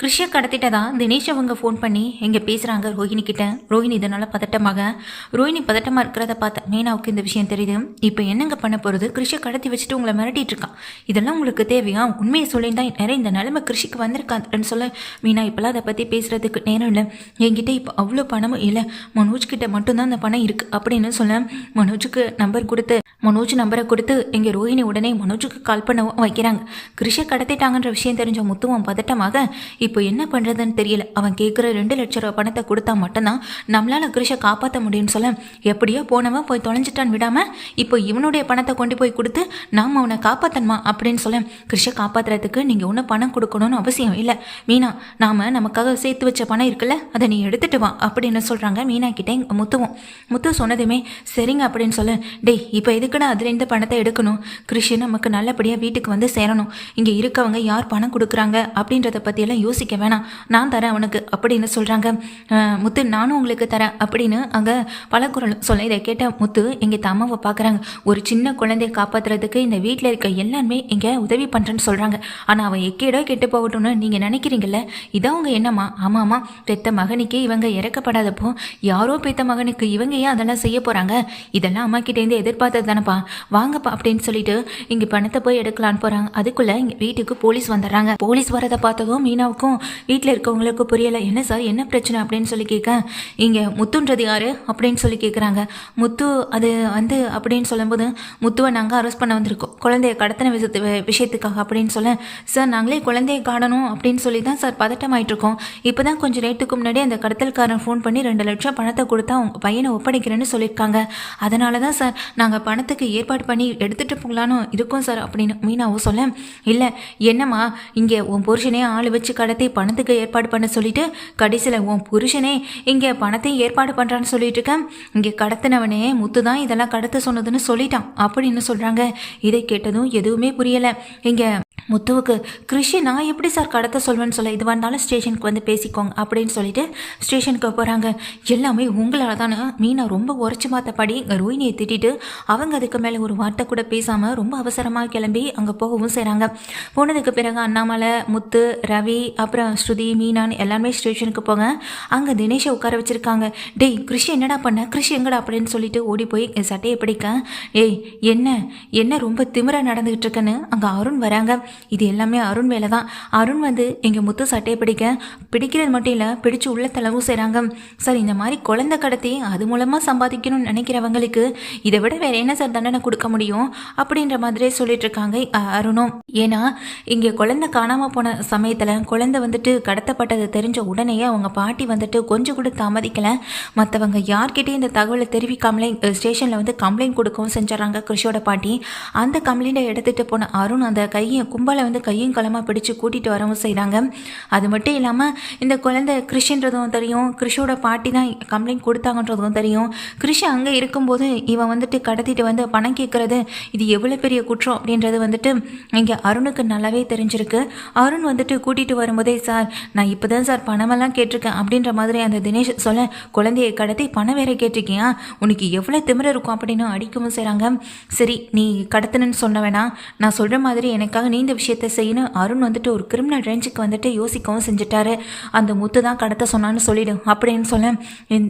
கிருஷியை கடத்திட்டதா? தினேஷ் அவங்க ஃபோன் பண்ணி எங்கே பேசுகிறாங்க ரோஹிணி கிட்ட. ரோஹிணி இதனால் பதட்டமாக. ரோஹிணி பதட்டமாக இருக்கிறத பார்த்த மீனாவுக்கு இந்த விஷயம் தெரியுது. இப்போ என்னங்க பண்ண போகிறது கிருஷியை கடத்தி வச்சுட்டு உங்களை மிரட்டிட்டு இருக்கான். இதெல்லாம் உங்களுக்கு தேவையா? உண்மையை சொல்லியிருந்தா நிறைய இந்த நிலைமை கிருஷிக்கு வந்திருக்காதுன்னு சொல்ல மீனா இப்போலாம் அதை பற்றி பேசுகிறதுக்கு நேரம் இல்லை. என்கிட்ட இப்போ அவ்வளோ பணமும் இல்லை. மனோஜ் கிட்ட மட்டும்தான் அந்த பணம் இருக்குது அப்படின்னு சொல்ல மனோஜுக்கு நம்பர் கொடுத்து மனோஜ் நம்பரை கொடுத்து எங்கள் ரோஹிணி உடனே மனோஜுக்கு கால் பண்ணவும் வைக்கிறாங்க. கிருஷியை கடத்திட்டாங்கன்ற விஷயம் தெரிஞ்ச முத்துவம் பதட்டமாக இப்போ என்ன பண்ணுறதுன்னு தெரியல. அவன் கேட்குற ரெண்டு லட்ச ரூபா பணத்தை கொடுத்தா மட்டும்தான் நம்மளால் கிருஷை காப்பாற்ற முடியும்னு சொல்ல. எப்படியோ போனவன் போய் தொலைஞ்சிட்டான்னு விடாமல் இப்போ இவனுடைய பணத்தை கொண்டு போய் கொடுத்து நாம் அவனை காப்பாற்றணுமா அப்படின்னு சொல்ல. கிருஷை காப்பாற்றுறதுக்கு நீங்கள் ஒன்றும் பணம் கொடுக்கணும்னு அவசியம் இல்லை. மீனா நாம் நமக்காக சேர்த்து வச்ச பணம் இருக்குல்ல அதை நீ எடுத்துட்டு வா அப்படின்னு சொல்கிறாங்க மீனா கிட்டே முத்துவோம். முத்து சொன்னதுமே சரிங்க அப்படின்னு சொல்ல. டேய் இப்போ எதுக்குடா அதுலேருந்து பணத்தை எடுக்கணும்? கிருஷி நமக்கு நல்லபடியாக வீட்டுக்கு வந்து சேரணும். இங்கே இருக்கவங்க யார் பணம் கொடுக்குறாங்க அப்படின்றத பற்றியெல்லாம் யோசிக்க வேணாம். நான் தரேன் அவனுக்கு அப்படின்னு சொல்கிறாங்க முத்து நானும் உங்களுக்கு தரேன் அப்படின்னு அங்கே பலகுரல் சொல்ல இதை கேட்ட முத்து எங்கள் தம்மாவை பார்க்குறாங்க ஒரு சின்ன குழந்தைய காப்பாற்றுறதுக்கு இந்த வீட்டில் இருக்க எல்லாருமே இங்கே உதவி பண்ணுறேன்னு சொல்கிறாங்க ஆனால் அவன் எக்கேடோ கெட்டு போகட்டும்னு நீங்கள் நினைக்கிறீங்கல்ல? இதான் உங்கள் என்னம்மா ஆமாம்மா பெத்த மகனுக்கே இவங்க இறக்கப்படாதப்போ யாரோ பெத்த மகனுக்கு இவங்க ஏன் அதெல்லாம் செய்ய போகிறாங்க இதெல்லாம் அம்மா கிட்டேருந்து எதிர்பார்த்தது தானப்பா. வாங்கப்பா அப்படின்னு சொல்லிட்டு இங்கே பணத்தை போய் எடுக்கலான்னு போகிறாங்க அதுக்குள்ளே இங்கே வீட்டுக்கு போலீஸ் வந்துடுறாங்க. போலீஸ் வரதை பார்த்ததும் மீனாவுக்கும் வீட்டில் இருக்கவங்களுக்கு புரியலை. என்ன சார்? என்ன பிரச்சனை? அப்படின்னு சொல்லி கேட்க இங்கே முத்துன்றது யார்? அப்படின்னு சொல்லி கேட்குறாங்க முத்து அது வந்து அப்படின்னு சொல்லும்போது முத்துவை நாங்கள் அரெஸ்ட் பண்ண வந்திருக்கோம். குழந்தைய கடத்தின விஷயத்து விஷயத்துக்காக அப்படின்னு சொல்ல. சார் நாங்களே குழந்தைய காணணும் அப்படின்னு சொல்லி தான் சார் பதட்டமாயிட்டிருக்கோம் இப்போ தான் கொஞ்சம் நேரத்துக்கு முன்னாடி அந்த கடத்தல்காரன் ஃபோன் பண்ணி ரெண்டு லட்சம் பணத்தை கொடுத்தா உங்கள் பையனை ஒப்படைக்கிறேன்னு சொல்லியிருக்காங்க. அதனால தான் சார் நாங்கள் பணத்துக்கு ஏற்பாடு பண்ணி எடுத்துகிட்டு போகலான்னு இருக்கோம் சார் அப்படின்னு மீனாவும் சொல்ல. இல்லை என்னம்மா இங்கே உன் புருஷனே ஆள் வச்சு கடத்த பணத்துக்கு ஏற்பாடு பண்ண சொல்லிட்டு கடைசியில் உன் புருஷனே இங்கே பணத்தையும் ஏற்பாடு பண்ணுறான்னு சொல்லிட்டு இருக்கேன் இங்கே கடத்தினவனே முத்து தான் இதெல்லாம் கடத்த சொன்னதுன்னு சொல்லிட்டான். அப்படின்னு சொல்கிறாங்க இதை கேட்டதும் எதுவுமே புரியலை. இங்கே முத்துவுக்கு கிருஷி நான் எப்படி சார் கடத்த சொல்வேன்னு சொல்ல இது வந்தாலும் ஸ்டேஷனுக்கு வந்து பேசிக்கோங்க அப்படின்னு சொல்லிட்டு ஸ்டேஷனுக்கு போகிறாங்க எல்லாமே உங்களால் தானே மீனா ரொம்ப உரைச்சி பார்த்தபடி ரோஹினியை திட்டிட்டு அவங்க அதுக்கு மேலே ஒரு வார்த்தை கூட பேசாமல் ரொம்ப அவசரமாக கிளம்பி அங்கே போகவும் செய்கிறாங்க போனதுக்கு பிறகு அண்ணாமலை முத்து ரவி அப்புறம் ஸ்ருதி மீனான்னு எல்லாமே ஸ்டேஷனுக்கு போங்க. அங்கே தினேஷை உட்கார வச்சுருக்காங்க. டேய் கிருஷி என்னடா பண்ண? கிருஷி எங்கடா? அப்படின்னு சொல்லிட்டு ஓடி போய் என் சட்டையை பிடிக்க. ஏய் என்ன? என்ன ரொம்ப திமிரா நடந்துகிட்டு இருக்கேன்னு? அங்கே அருண் வராங்க. இது எல்லாமே அருண் வேலை தான் அருண் வந்து எங்கள் முத்து சட்டையை பிடிக்க பிடிக்கிறது மட்டும் இல்லை பிடிச்சு உள்ள தளவும் செய்கிறாங்க சார் இந்த மாதிரி குழந்தை கடத்தி அது மூலமாக சம்பாதிக்கணும்னு நினைக்கிறவங்களுக்கு இதை விட வேற என்ன சார் தண்டனை கொடுக்க முடியும்? அப்படின்ற மாதிரியே சொல்லிட்டு இருக்காங்க அருணும். ஏன்னா இங்கே குழந்தை காணாமல் போன சமயத்தில் குழந்தை வந்துட்டு கடத்தப்பட்டது தெரிஞ்ச உடனே அவங்க பாட்டி வந்துட்டு கொஞ்சம் கூட தாமதிக்கலை. மற்றவங்க யார்கிட்டையும் இந்த தகவலை தெரிவிக்காமலே ஸ்டேஷனில் வந்து கம்ப்ளைண்ட் கொடுக்கவும் செஞ்சிடறாங்க கிருஷியோட பாட்டி. அந்த கம்ப்ளைண்ட்டை எடுத்துகிட்டு போன அருண் அந்த கையை கும்ப அம்பாவை வந்து கையும் களமாக பிடிச்சு கூட்டிகிட்டு வரவும் செய்கிறாங்க அது மட்டும் இல்லாமல் இந்த குழந்தை கிருஷின்றதும் தெரியும். கிருஷோட பாட்டி தான் கம்ப்ளைண்ட் கொடுத்தாங்கன்றதும் தெரியும். கிருஷி அங்கே இருக்கும்போது இவன் வந்துட்டு கடத்திட்டு வந்து பணம் கேட்குறது இது எவ்வளோ பெரிய குற்றம் அப்படின்றது வந்துட்டு இங்கே அருணுக்கு நல்லாவே தெரிஞ்சிருக்கு. அருண் வந்துட்டு கூட்டிகிட்டு வரும்போதே சார் நான் இப்போ தான் சார் பணமெல்லாம் கேட்டிருக்கேன் அப்படின்ற மாதிரி அந்த தினேஷ் சொல்ல குழந்தையை கடத்தி பணம் வேற கேட்டிருக்கியா? உனக்கு எவ்வளோ திமிர இருக்கும் அப்படின்னு அடிக்கவும் செய்கிறாங்க சரி நீ கடத்தணுன்னு சொன்ன வேணாம். நான் சொல்கிற மாதிரி எனக்காக நீ இந்த விஷயத்த செய்யணும். அருண் வந்துட்டு ஒரு கிரிமினல் ரேஞ்சுக்கு வந்துட்டு யோசிக்கவும் செஞ்சுட்டாரு. அந்த முத்து தான் கடத்த சொன்னான்னு சொல்லிடு அப்படின்னு சொல்ல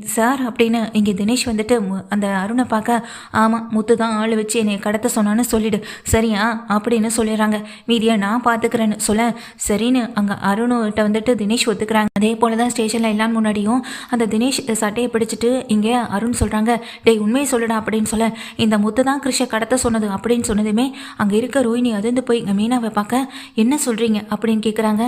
சார் அப்படின்னு இங்கே தினேஷ் வந்துட்டு மு- அந்த அருணை பார்க்க ஆமாம் முத்து தான் ஆள் வச்சு என்னை கடத்த சொன்னான்னு சொல்லிடு. சரியா? அப்படின்னு சொல்லிடுறாங்க. மீதியை நான் பார்த்துக்கிறேன்னு சொல்ல சரின்னு அங்கே அருணுகிட்ட வந்துட்டு தினேஷ் ஒத்துக்கிறாங்க. அதே போல தான் ஸ்டேஷனில் எல்லாம் முன்னாடியும் அந்த தினேஷ் சட்டையை பிடிச்சிட்டு இங்கே அருண் சொல்கிறாங்க டேய் உண்மையை சொல்லுடா அப்படின்னு சொல்ல இந்த முத்து தான் கிருஷை கடத்த சொன்னது அப்படின்னு சொன்னதுமே அங்கே இருக்க ரோஹினி அதிர்ந்து போய் மீனாவை பார்க்க என்ன சொல்கிறீங்க அப்படின்னு கேட்குறாங்க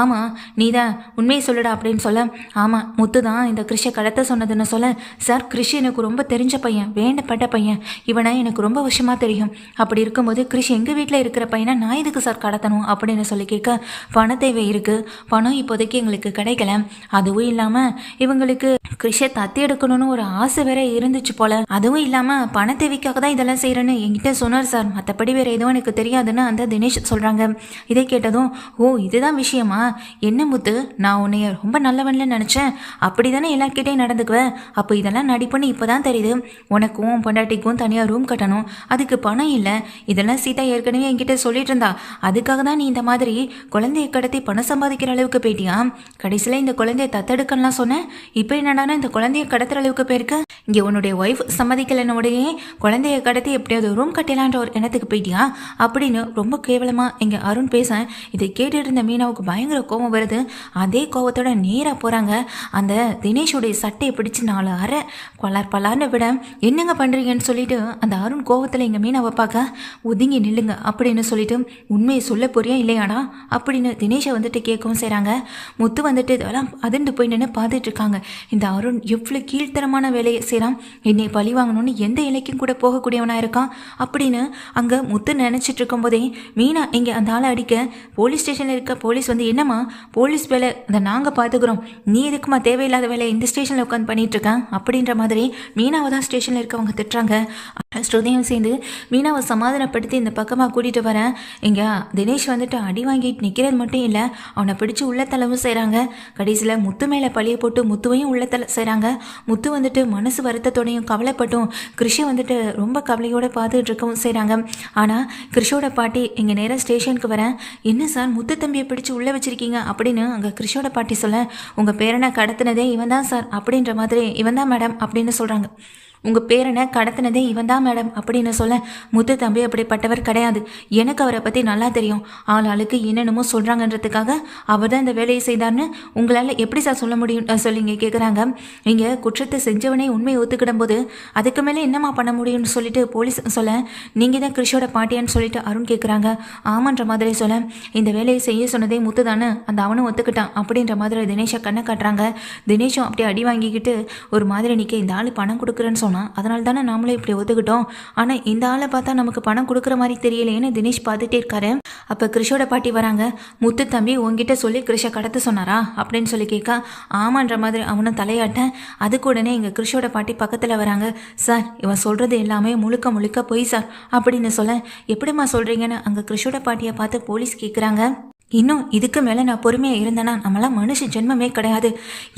ஆமாம் நீ தான் உண்மையை சொல்லுடா அப்படின்னு சொல்ல. ஆமாம் முத்து தான் இந்த கிருஷை கடத்த சொன்னதுன்னு சொல்ல. சார் கிருஷி எனக்கு ரொம்ப தெரிஞ்ச பையன் வேண்டப்பட்ட பையன். இவனை எனக்கு ரொம்ப வருஷமாக தெரியும். அப்படி இருக்கும்போது கிருஷி எங்கள் வீட்டில் இருக்கிற பையனை நான் எதுக்கு சார் கடத்தணும் அப்படின்னு சொல்லி கேட்க பண தேவை இருக்குது பணம் இப்போதைக்கு எங்களுக்கு கிடைக்கல. அதுவும் இல்லாமல் இவங்களுக்கு கிருஷை தத்தி எடுக்கணும்னு ஒரு ஆசை வேற இருந்துச்சு போல. அதுவும் இல்லாமல் பண தேவைக்காக தான் இதெல்லாம் செய்கிறேன்னு என்கிட்ட சொன்னார் சார் மற்றபடி வேறு எதுவும் எனக்கு தெரியாதுன்னு அந்த தினேஷ் சொல்கிறாங்க சொல்கிறாங்க இதை கேட்டதும் ஓ இதுதான் விஷயமா? என்ன முத்து? நான் உன்னைய ரொம்ப நல்லவன்ல நினச்சேன். அப்படி தானே எல்லார்கிட்டையும் நடந்துக்குவேன் அப்போ இதெல்லாம் நடிப்புன்னு இப்போ தான் தெரியுது. உனக்கும் பொண்டாட்டிக்கும் தனியாக ரூம் கட்டணும். அதுக்கு பணம் இல்லை. இதெல்லாம் சீதா ஏற்கனவே என்கிட்ட சொல்லிட்டு இருந்தா. அதுக்காக தான் நீ இந்த மாதிரி குழந்தைய கடத்தி பணம் சம்பாதிக்கிற அளவுக்கு போயிட்டியா? கடைசியில் இந்த குழந்தைய தத்தெடுக்கலாம் சொன்னேன் இப்போ என்னடானா இந்த குழந்தைய கடத்துற அளவுக்கு போயிருக்கு? இங்கே உன்னுடைய ஒய்ஃப் சம்மதிக்கலன்னு உடனே குழந்தைய கடத்தி எப்படியாவது ரூம் கட்டலான்ற ஒரு எண்ணத்துக்கு போயிட்டியா? அப்படின்னு ரொம்ப கேவலமாக இங்கே அருண் பேச இதை கேட்டுட்டு இருந்த மீனாவுக்கு பயங்கர கோபம் வருது. அதே கோபத்தோட நேராக போகிறாங்க அந்த தினேஷுடைய சட்டையை பிடிச்சி நாலு அரை பலார் பலார்னு விட என்னங்க பண்ணுறீங்கன்னு சொல்லிட்டு அந்த அருண் கோவத்தில் எங்கள் மீனாவை பார்க்க ஒதுங்கி நில்லுங்க அப்படின்னு சொல்லிட்டு உண்மையை சொல்ல போறியா இல்லையாடா? அப்படின்னு தினேஷை வந்துட்டு கேட்கவும் செய்கிறாங்க முத்து வந்துட்டு இதெல்லாம் அதிர்ந்து போய் நின்று பார்த்துட்டு இருக்காங்க. இந்த அருண் எவ்வளோ கீழ்த்தரமான வேலையை செய்கிறான் என்னை பழி வாங்கணும்னு எந்த இலைக்கும் கூட போகக்கூடியவனாக இருக்கான். அப்படின்னு அங்கே முத்து நினச்சிட்டு இருக்கும்போதே மீனா இங்கே அந்த ஆளை அடிக்க போலீஸ் ஸ்டேஷனில் இருக்க போலீஸ் வந்து என்னம்மா போலீஸ் வேலை அதை நாங்கள் பார்த்துக்குறோம் நீ எதுக்குமா தேவையில்லாத வேலை இந்த ஸ்டேஷனில் உட்காந்து பண்ணிட்டு இருக்கேன் அப்படின்ற மாதிரி மீனாவை தான் ஸ்டேஷனில் இருக்கவங்க திட்டுறாங்க. ஸ்ருதியும் சேர்ந்து மீனாவை சமாதானப்படுத்தி இந்த பக்கமாக கூட்டிகிட்டு வரேன் இங்கே தினேஷ் வந்துட்டு அடி வாங்கிட்டு நிற்கிறது மட்டும் இல்லை அவனை பிடிச்சி உள்ளத்தளவும் செய்கிறாங்க கடைசியில் முத்து மேலே பழிய போட்டு முத்துவையும் உள்ளத்தல செய்கிறாங்க முத்து வந்துட்டு மனசு வருத்தத்தோடையும் கவலைப்பட்டும் கிருஷி வந்துட்டு ரொம்ப கவலையோடு பார்த்துட்டு இருக்கவும் செய்கிறாங்க ஆனால் கிருஷோட பாட்டி இங்கே நேராக ஸ்டேஷனுக்கு வரேன். என்ன சார் முத்து தம்பியை பிடிச்சி உள்ளே வச்சிருக்கீங்க? அப்படின்னு அங்கே கிருஷோட பாட்டி சொல்ல உங்கள் பேரனை கடத்தினதே இவன் தான் சார். அப்படின்ற மாதிரி இவன் தான் மேடம் அப்படின்னு சொல்கிறாங்க உங்கள் பேரனை கடத்தினதே இவன் தான் மேடம் அப்படின்னு சொல்ல முத்து தம்பி அப்படிப்பட்டவர் கிடையாது. எனக்கு அவரை பற்றி நல்லா தெரியும். ஆள் ஆளுக்கு என்னென்னமோ சொல்கிறாங்கன்றதுக்காக அவர் தான் இந்த வேலையை செய்தார்னு உங்களால் எப்படி சார் சொல்ல முடியும் சொல்லிங்க கேட்குறாங்க நீங்கள் குற்றத்தை செஞ்சவனே உண்மையை ஒத்துக்கிடும் போது அதுக்கு மேலே என்னம்மா பண்ண முடியும்னு சொல்லிட்டு போலீஸ் சொல்ல நீங்கள் தான் கிருஷோட பாட்டியான்னு சொல்லிட்டு அருண் கேட்குறாங்க ஆமான்ற மாதிரி சொல்ல இந்த வேலையை செய்ய சொன்னதே முத்து தானே அந்த அவனும் ஒத்துக்கிட்டான் அப்படின்ற மாதிரி தினேஷை கண்ணை காட்டுறாங்க. தினேஷும் அப்படியே அடி வாங்கிக்கிட்டு ஒரு மாதிரி நிற்க இந்த ஆள் பணம் கொடுக்குறேன்னு சொன்னான் அதனால தானே நாமளும் இப்படி ஒத்துக்கிட்டோம் ஆனால் இந்த ஆளை பார்த்தா நமக்கு பணம் கொடுக்குற மாதிரி தெரியலையேன்னு தினேஷ் பார்த்துட்டே இருக்காரு. அப்போ கிருஷோட பாட்டி வராங்க. முத்து தம்பி உங்ககிட்ட சொல்லி கிருஷை கடத்த சொன்னாரா? அப்படின்னு சொல்லி கேட்க ஆமான்ற மாதிரி அவனும் தலையாட்டேன் அதுக்கு உடனே எங்கள் கிருஷோட பாட்டி பக்கத்தில் வராங்க. சார் இவன் சொல்கிறது எல்லாமே முழுக்க முழுக்க பொய் சார். அப்படின்னு சொல்ல எப்படிம்மா சொல்கிறீங்கன்னு அங்கே கிருஷோட பாட்டியை பார்த்து போலீஸ் கேட்குறாங்க இன்னும் இதுக்கு மேலே நான் பொறுமையாக இருந்தேன்னா நம்மளாம் மனுஷ ஜென்மமே கிடையாது.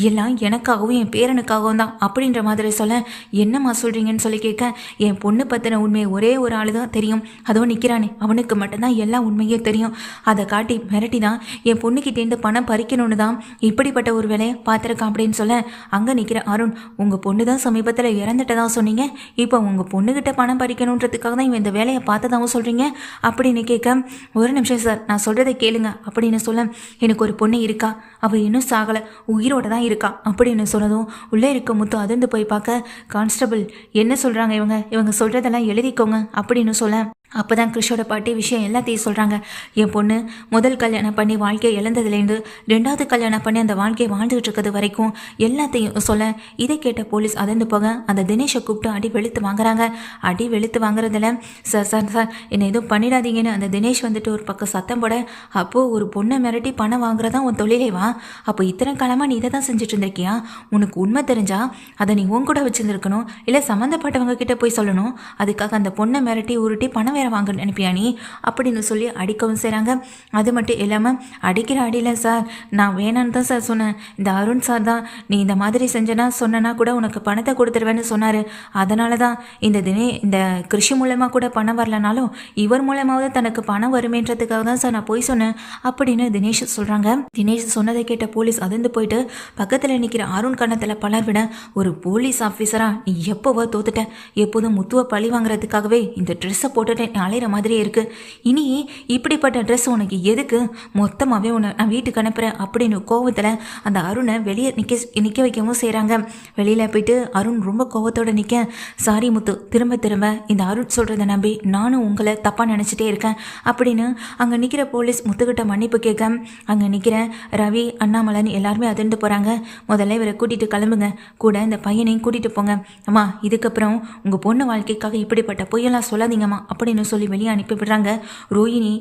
எல்லாம் எனக்காகவும் என் பேரனுக்காகவும் தான் அப்படின்ற மாதிரி சொல்ல என்னம்மா சொல்கிறீங்கன்னு சொல்லி கேட்க என் பொண்ணு பற்றின உண்மையை ஒரே ஒரு ஆள் தான் தெரியும். அதோ நிற்கிறானே அவனுக்கு மட்டும்தான் எல்லா உண்மையும் தெரியும். அதை காட்டி மிரட்டி தான் என் பொண்ணுக்கிட்டேருந்து பணம் பறிக்கணும்னு தான் இப்படிப்பட்ட ஒரு வேலையை பார்த்துருக்கான் அப்படின்னு சொல்ல அங்கே நிற்கிற அருண் உங்கள் பொண்ணு தான் சமீபத்தில் இறந்துட்டதாக சொன்னீங்க? இப்போ உங்கள் பொண்ணுக்கிட்ட பணம் பறிக்கணுன்றதுக்காக தான் இவன் இந்த வேலையை பார்த்ததாகவும் சொல்கிறீங்க அப்படின்னு கேட்க ஒரு நிமிஷம் சார் நான் சொல்கிறத கேளுங்க. அப்படின்னு சொல்ல எனக்கு ஒரு பொண்ணு இருக்கா? அவள் இன்னும் சாகலை. உயிரோட தான் இருக்கா? அப்படின்னு சொன்னதும் உள்ளே இருக்க முத்து அதிர்ந்து போய் பார்க்க கான்ஸ்டபிள் என்ன சொல்கிறாங்க இவங்க? இவங்க சொல்கிறதெல்லாம் எழுதிக்கோங்க. அப்படின்னு சொல்ல அப்போ தான் கிருஷோட பாட்டி விஷயம் எல்லாத்தையும் சொல்கிறாங்க என் பொண்ணு முதல் கல்யாணம் பண்ணி வாழ்க்கையை இழந்ததுலேருந்து ரெண்டாவது கல்யாணம் பண்ணி அந்த வாழ்க்கையை வாழ்ந்துகிட்டு இருக்கிறது வரைக்கும் எல்லாத்தையும் சொல்ல இதை கேட்ட போலீஸ் அதிர்ந்து போக அந்த தினேஷை கூப்பிட்டு அடி வெளுத்து வாங்குறாங்க. அடி வெளுத்து வாங்குறதுல சார் சார் சார் என்னை எதுவும் பண்ணிடாதீங்கன்னு அந்த தினேஷ் வந்துட்டு ஒரு பக்கம் சத்தம் போட அப்போது ஒரு பொண்ணை மிரட்டி பணம் வாங்குறதா உன் தொழிலே வா. அப்போ இத்தனை காலமாக நீ இதை தான் செஞ்சுட்டு இருந்திருக்கியா? உனக்கு உண்மை தெரிஞ்சா அதை நீ உன் கூட வச்சுருந்துருக்கணும். இல்லை சம்மந்தப்பட்டவங்க கிட்ட போய் சொல்லணும். அதுக்காக அந்த பொண்ணை மிரட்டி உருட்டி பணம் வேற வாங்க நினைப்பியா நீ? அப்படின்னு சொல்லி அடிக்கவும் செய்கிறாங்க அது மட்டும் இல்லாமல் அடிக்கிற அடியில் சார் நான் வேணான்னு தான் சார் சொன்னேன். இந்த அருண் சார் தான் நீ இந்த மாதிரி செஞ்சனா சொன்னனா கூட உனக்கு பணத்தை கொடுத்துருவேன்னு சொன்னார். அதனால தான் இந்த தினே இந்த கிருஷி மூலமாக கூட பணம் வரலனாலும் இவர் மூலமாவது தனக்கு பணம் வருமேன்றதுக்காக தான் சார் நான் போய் சொன்னேன் அப்படின்னு தினேஷ் சொல்கிறாங்க தினேஷ் சொன்னதை கேட்ட போலீஸ் அதிர்ந்து போயிட்டு பக்கத்தில் நிற்கிற அருண் கண்ணத்தில் பலர் விட ஒரு போலீஸ் ஆஃபீஸராக நீ எப்போவோ தோத்துட்ட. எப்போதும் முத்துவை பழி வாங்குறதுக்காகவே இந்த ட்ரெஸ்ஸை போட்டுட்டு நீ அலையிற மாதிரியே இருக்கு. இனி இப்படிப்பட்ட ட்ரெஸ் உனக்கு எதுக்கு? மொத்தமாகவே உன்னை நான் வீட்டுக்கு அனுப்புகிறேன் அப்படின்னு கோவத்தில் அந்த அருணை வெளியே நிற்க நிற்க வைக்கவும் செய்கிறாங்க வெளியில் போயிட்டு அருண் ரொம்ப கோவத்தோடு நிற்க சாரி முத்து. திரும்ப திரும்ப இந்த அருண் சொல்கிறத நம்பி நானும் உங்களை தப்பாக நினச்சிட்டே இருக்கேன். அப்படின்னு அங்கே நிற்கிற போலீஸ் முத்துக்கிட்ட மன்னிப்பு கேட்க அங்கே நிற்கிற ரவி அண்ணாமலன் எல்லாருமே அதிர்ந்து போகிறாங்க முதல்ல இவரை கூட்டிகிட்டு கிளம்புங்க. கூட இந்த பையனையும் கூட்டிகிட்டு போங்க. அம்மா இதுக்கப்புறம் உங்கள் பொண்ணு வாழ்க்கைக்காக இப்படிப்பட்ட பொய்யெல்லாம் சொல்லாதீங்கம்மா. அப்படின்னு அப்படின்னு சொல்லி வெளியே அனுப்பி விடுறாங்க. ரோஹிணி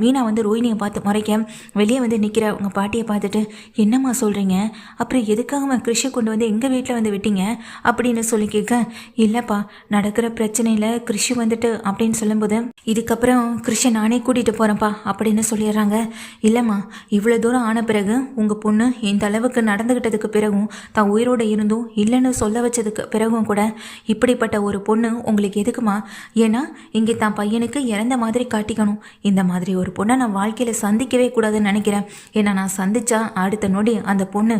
மீனா வந்து ரோஹிணியை பார்த்து முறைக்க வெளியே வந்து நிற்கிற உங்கள் பாட்டியை பார்த்துட்டு என்னம்மா சொல்கிறீங்க அப்புறம் எதுக்காகம்மா கிருஷை கொண்டு வந்து எங்கள் வீட்டில் வந்து விட்டீங்க? அப்படின்னு சொல்லி கேட்க இல்லைப்பா நடக்கிற பிரச்சனையில் கிருஷி வந்துட்டு அப்படின்னு சொல்லும்போது இதுக்கப்புறம் கிருஷை நானே கூட்டிகிட்டு போகிறேன்ப்பா அப்படின்னு சொல்லிடுறாங்க. இல்லைம்மா இவ்வளோ தூரம் ஆன பிறகு உங்கள் பொண்ணு இந்த அளவுக்கு நடந்துக்கிட்டதுக்கு பிறகும் தான் உயிரோடு இருந்தும் இல்லைன்னு சொல்ல வச்சதுக்கு பிறகும் கூட இப்படிப்பட்ட ஒரு பொண்ணு உங்களுக்கு எதுக்குமா? ஏன்னா இங்கே தான் பையனுக்கு இறந்த மாதிரி காட்டிக்கணும். இந்த மாதிரி ஒரு பொண்ணை நான் வாழ்க்கையில் சந்திக்கவே கூடாதுன்னு நினைக்கிறேன். ஏன்னா நான் சந்திச்சா அடுத்த நொடி அந்த பொண்ணு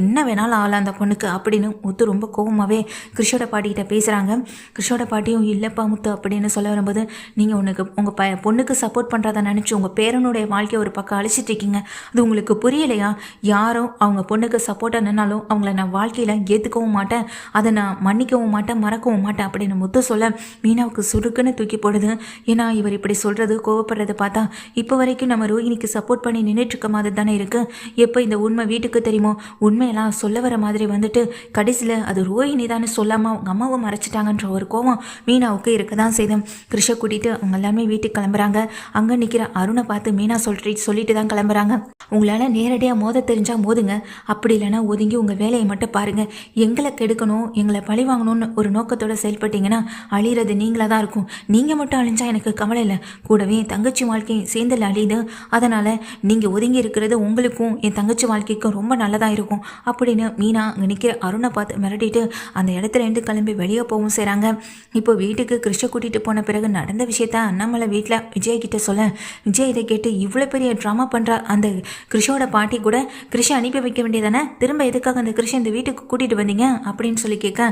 என்ன வேணாலும் ஆகலாம் அந்த பொண்ணுக்கு அப்படின்னு முத்து ரொம்ப கோவமாகவே கிருஷோட பாட்டிக்கிட்ட பேசுகிறாங்க கிருஷோட பாட்டியும் இல்லைப்பா முத்து அப்படின்னு சொல்ல வரும்போது நீங்கள் உனக்கு உங்கள் ப பொண்ணுக்கு சப்போர்ட் பண்ணுறதை நினச்சி உங்கள் பேரனுடைய வாழ்க்கையை ஒரு பக்கம் அழிச்சிட்டு இருக்கீங்க. அது உங்களுக்கு புரியலையா? யாரும் அவங்க பொண்ணுக்கு சப்போர்ட்டாக நின்னாலும் அவங்கள நான் வாழ்க்கையில் ஏற்றுக்கவும் மாட்டேன். அதை நான் மன்னிக்கவும் மாட்டேன் மறக்கவும் மாட்டேன் அப்படின்னு முத்து சொல்ல மீனாவுக்கு சுருக்குன்னு தூக்கி போடுது. ஏன்னா இவர் இப்படி சொல்கிறது கோவப்படுறதை பார்த்தா இப்போ வரைக்கும் நம்ம ரோஹினிக்கு சப்போர்ட் பண்ணி நின்றுட்டு இருக்க மாதிரி தானே இருக்குது எப்போ இந்த உண்மை வீட்டுக்கு தெரியுமோ உண்மையெல்லாம் சொல்ல வர மாதிரி வந்துட்டு கடைசியில் அது ரோஹினி தானே சொல்லாமல் அவங்க அம்மாவை மறைச்சிட்டாங்கன்ற ஒரு கோவம் மீனாவுக்கு இருக்க தான் செய்தோம் கிருஷை கூட்டிகிட்டு அவங்க எல்லாமே வீட்டுக்கு கிளம்புறாங்க. அங்கே நிற்கிற அருணை பார்த்து மீனா சொல்லிட்டு சொல்லிட்டு தான் கிளம்புறாங்க. உங்களால் நேரடியாக மோத தெரிஞ்சால் மோதுங்க. அப்படி இல்லைன்னா ஒதுங்கி உங்கள் வேலையை மட்டும் பாருங்கள் எங்களை கெடுக்கணும் எங்களை பழி வாங்கணும்னு ஒரு நோக்கத்தோட செயல்பட்டீங்கன்னா அழியிறது நீங்களாக தான் இருக்கும். நீங்கள் மட்டும் அழிஞ்சா எனக்கு கவலை இல்லை. கூடவே என் தங்கச்சி வாழ்க்கையும் சேர்ந்து அழியுது. அதனால் நீங்கள் ஒதுங்கி இருக்கிறது உங்களுக்கும் என் தங்கச்சி வாழ்க்கைக்கும் ரொம்ப நல்லதாக இருக்கும். அப்படின்னு மீனா அங்கே நிற்கிற அருணை பார்த்து மிரட்டிட்டு அந்த இடத்துல இருந்து கிளம்பி வெளியே போகவும் செய்கிறாங்க இப்போ வீட்டுக்கு கிருஷ்ண கூட்டிகிட்டு போன பிறகு நடந்த விஷயத்த அண்ணாமலை வீட்டில் விஜய் கிட்ட சொல்ல. விஜய் இதை கேட்டு இவ்வளோ பெரிய ட்ராமா பண்ணுற அந்த கிருஷோட பாட்டி கூட கிருஷை அனுப்பி வைக்க வேண்டியதானே திரும்ப எதுக்காக அந்த கிருஷை இந்த வீட்டுக்கு கூட்டிகிட்டு வந்தீங்க? அப்படின்னு சொல்லி கேட்க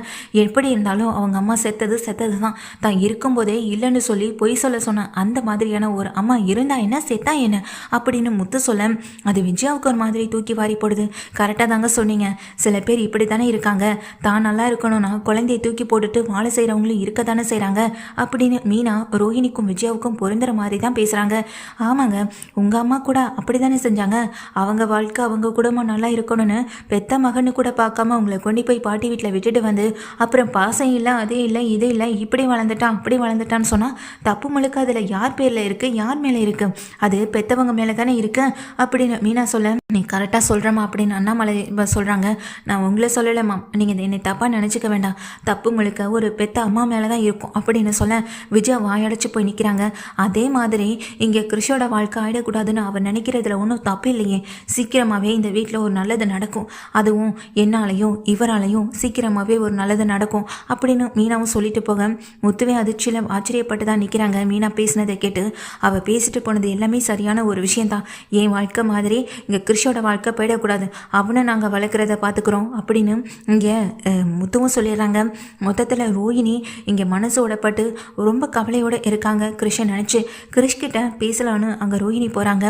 எப்படி இருந்தாலும் அவங்க அம்மா செத்தது செத்தது தான் தான் இருக்கும்போதே இல்லைன்னு சொல்லி பொய் சொல்ல சொன்ன அந்த மாதிரியான ஒரு அம்மா இருந்தா என்ன செத்தா என்ன அப்படின்னு முத்து சொல்ல அது விஜயாவுக்கு ஒரு மாதிரி தூக்கி வாரி போடுது. கரெக்டாக தாங்க சொன்னீங்க. சில பேர் இப்படி தானே இருக்காங்க. தான் நல்லா இருக்கணும்னா குழந்தைய தூக்கி போட்டுட்டு வாழை செய்கிறவங்களும் இருக்க தானே செய்கிறாங்க அப்படின்னு மீனா ரோஹிணிக்கும் விஜயாவுக்கும் பொருந்துற மாதிரி தான் பேசுகிறாங்க ஆமாங்க உங்கள் அம்மா கூட அப்படி தானே செஞ்சாங்க? அவங்க வாழ்க்கை அவங்க குடும்பம் நல்லா இருக்கணும்னு பெத்த மகன்னு கூட பார்க்காம அவங்களை கொண்டு போய் பாட்டி வீட்டில் விட்டுட்டு வந்து அப்புறம் பாசம் இல்லை அதே இல்லை இது இல்லை இப்படி வளர்ந்துட்டான் அப்படி வளர்ந்துட்டான்னு சொன்னால் தப்பு முழுக்க அதில் யார் பேரில் இருக்குது யார் மேலே இருக்குது அது பெத்தவங்க மேலே தானே இருக்கு? அப்படின்னு மீனா சொல்ல நீ கரெக்டாக சொல்கிறமா அப்படின்னு அண்ணாமலை சொல்கிறாங்க நான் உங்களை சொல்லலைம்மா. நீங்கள் என்னை தப்பாக நினச்சிக்க வேண்டாம். தப்பு முழுக்க ஒரு பெத்த அம்மா மேலே தான் இருக்கும் அப்படின்னு சொல்ல விஜயா வாயடைச்சு போய் நிற்கிறாங்க அதே மாதிரி இங்கே கிருஷோட வாழ்க்கை ஆயிடக்கூடாதுன்னு அவர் நினைக்கிறதுல ஒன்றும் தப்பு இல்லையே. சீக்கிரமாகவே இந்த வீட்டில் ஒரு நல்லது நடக்கும். அதுவும் என்னாலையும் இவராலையும் சீக்கிரமாகவே ஒரு நல்லது நடக்கும் அப்படின்னு மீனாவும் சொல்லிட்டு போக முத்துவே அதிர்ச்சியில் ஆச்சரியப்பட்டு தான் நிற்கிறாங்க. மீனா பேசினதை கேட்டு அவள் பேசிட்டு போனது எல்லாமே சரியான ஒரு விஷயந்தான் என் வாழ்க்கை மாதிரி இங்கே கிருஷோட வாழ்க்கை போயிடக்கூடாது. அவனை நாங்கள் வளர்க்குறத பார்த்துக்குறோம் அப்படின்னு இங்கே முத்துவும் சொல்லிடுறாங்க. மொத்தத்தில் ரோஹிணி இங்கே மனசு உடப்பட்டு ரொம்ப கவலையோடு இருக்காங்க. கிருஷை நினச்சி கிருஷ்கிட்ட பேசலான்னு அங்கே ரோஹிணி போகிறாங்க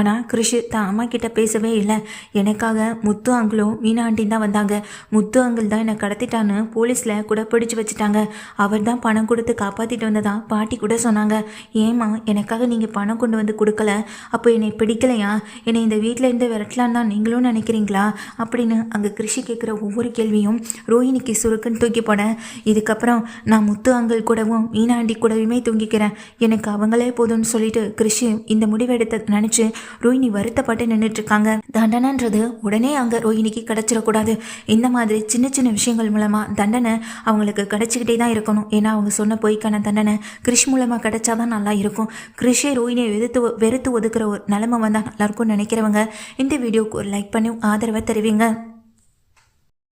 ஆனால் கிருஷ் தான் அம்மா கிட்ட பேசவே இல்லை. எனக்காக முத்து அங்கிளும் மீனா தான் வந்தாங்க. முத்து அங்கிள் தான் என்னை கடத்திட்டான்னு போலீஸில் கூட பிடிச்சி வச்சுட்டாங்க. அவர் தான் பணம் கொடுத்து காப்பாற்றிட்டு வந்ததா பாட்டி கூட சொன்னாங்க ஏம்மா எனக்காக நீங்கள் பணம் கொண்டு வந்து கொடுக்கல? அப்போ என்னை பிடிக்கலையா? என்னை இந்த வீட்டில் இருந்து விரட்டலான்னு தான் நீங்களும் நினைக்கிறீங்களா? அப்படின்னு அங்கே கிருஷி கேட்குற ஒவ்வொரு கேள்வியும் ரோஹிணிக்கு சுருக்குன்னு தூக்கி போனேன் இதுக்கப்புறம் நான் முத்து அங்கல் கூடவும் மீனாண்டி கூடவுமே தூங்கிக்கிறேன். எனக்கு அவங்களே போதும்னு சொல்லிட்டு கிருஷி இந்த முடிவெடுத்த நினச்சி ரோஹிணி வருத்தப்பட்டு நின்றுட்டு இருக்காங்க தண்டனைன்றது உடனே அங்கே ரோஹிணிக்கு கிடச்சிடக்கூடாது. இந்த மாதிரி சின்ன சின்ன விஷயங்கள் மூலமாக தண்டனை அவங்களுக்கு கிடைச்சிக்கிட்டே தான் இருக்கணும். ஏன்னா அவங்க சொன்ன பொய்க்கான தண்டனை கிருஷி மூலமாக கிடைச்சாதான் நல்லா இருக்கும். கிரிஷே ரோஹினியை வெறுத்து வெறுத்து ஒதுக்குற ஒரு நிலமை வந்தால் நல்லாயிருக்கும்னு நினைக்கிறவங்க இந்த வீடியோவுக்கு ஒரு லைக் பண்ணி ஆதரவை தெரிவிங்க.